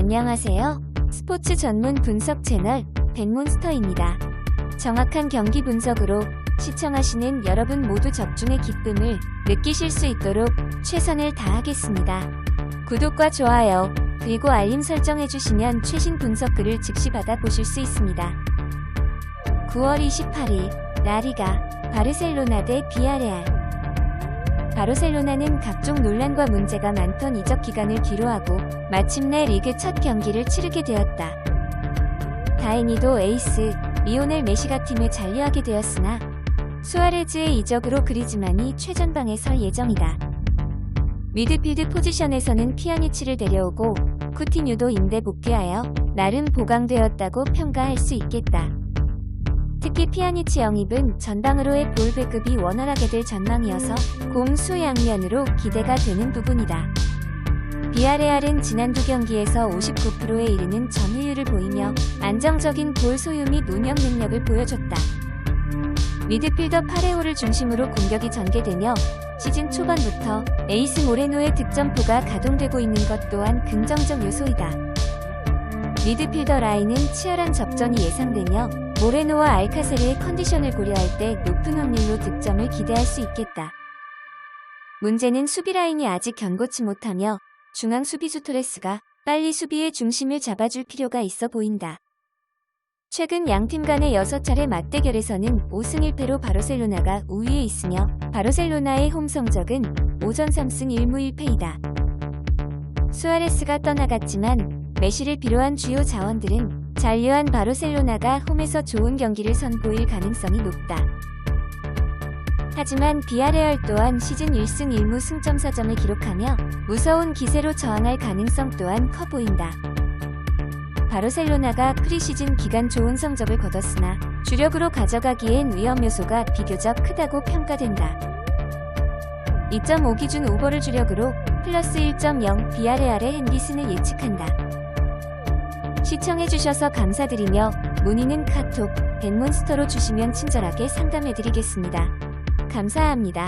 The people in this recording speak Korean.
안녕하세요. 스포츠 전문 분석 채널 백몬스터입니다. 정확한 경기 분석으로 시청하시는 여러분 모두 적중의 기쁨을 느끼실 수 있도록 최선을 다하겠습니다. 구독과 좋아요, 그리고 알림 설정해 주시면 최신 분석 글을 즉시 받아보실 수 있습니다. 9월 28일, 라리가, 바르셀로나 대 비아레알. 바르셀로나는 각종 논란과 문제가 많던 이적 기간을 뒤로하고 마침내 리그 첫 경기를 치르게 되었다. 다행히도 에이스 리오넬 메시가 팀에 잔류하게 되었으나 수아레즈의 이적으로 그리즈만이 최전방에 설 예정이다. 미드필드 포지션에서는 피아니치를 데려오고 쿠티뉴도 임대 복귀하여 나름 보강되었다고 평가할 수 있겠다. 특히 피아니치 영입은 전방으로의 볼 배급이 원활하게 될 전망이어서 공수 양면으로 기대가 되는 부분이다. 비아레알은 지난 두 경기에서 59%에 이르는 점유율을 보이며 안정적인 볼 소유 및 운영 능력을 보여줬다. 미드필더 파레오를 중심으로 공격이 전개되며 시즌 초반부터 에이스 모레노의 득점포가 가동되고 있는 것 또한 긍정적 요소이다. 미드필더 라인은 치열한 접전이 예상되며 모레노와 알카세르의 컨디션을 고려할 때 높은 확률로 득점을 기대할 수 있겠다. 문제는 수비 라인이 아직 견고치 못하며 중앙 수비수 토레스가 빨리 수비의 중심을 잡아줄 필요가 있어 보인다. 최근 양팀 간의 6차례 맞대결에서는 5승 1패로 바르셀로나가 우위에 있으며 바르셀로나의 홈 성적은 5전 3승 1무 1패이다. 수아레스가 떠나갔지만 메시를 비롯한 주요 자원들은 잔류한 바르셀로나가 홈에서 좋은 경기를 선보일 가능성이 높다. 하지만 비아레알 또한 시즌 1승 1무 승점 4점을 기록하며 무서운 기세로 저항할 가능성 또한 커 보인다. 바르셀로나가 프리시즌 기간 좋은 성적을 거뒀으나 주력으로 가져가기엔 위험 요소가 비교적 크다고 평가된다. 2.5 기준 오버를 주력으로 플러스 1.0 비아레알의 핸디슨을 예측한다. 시청해주셔서 감사드리며 문의는 카톡, 백몬스터로 주시면 친절하게 상담해드리겠습니다. 감사합니다.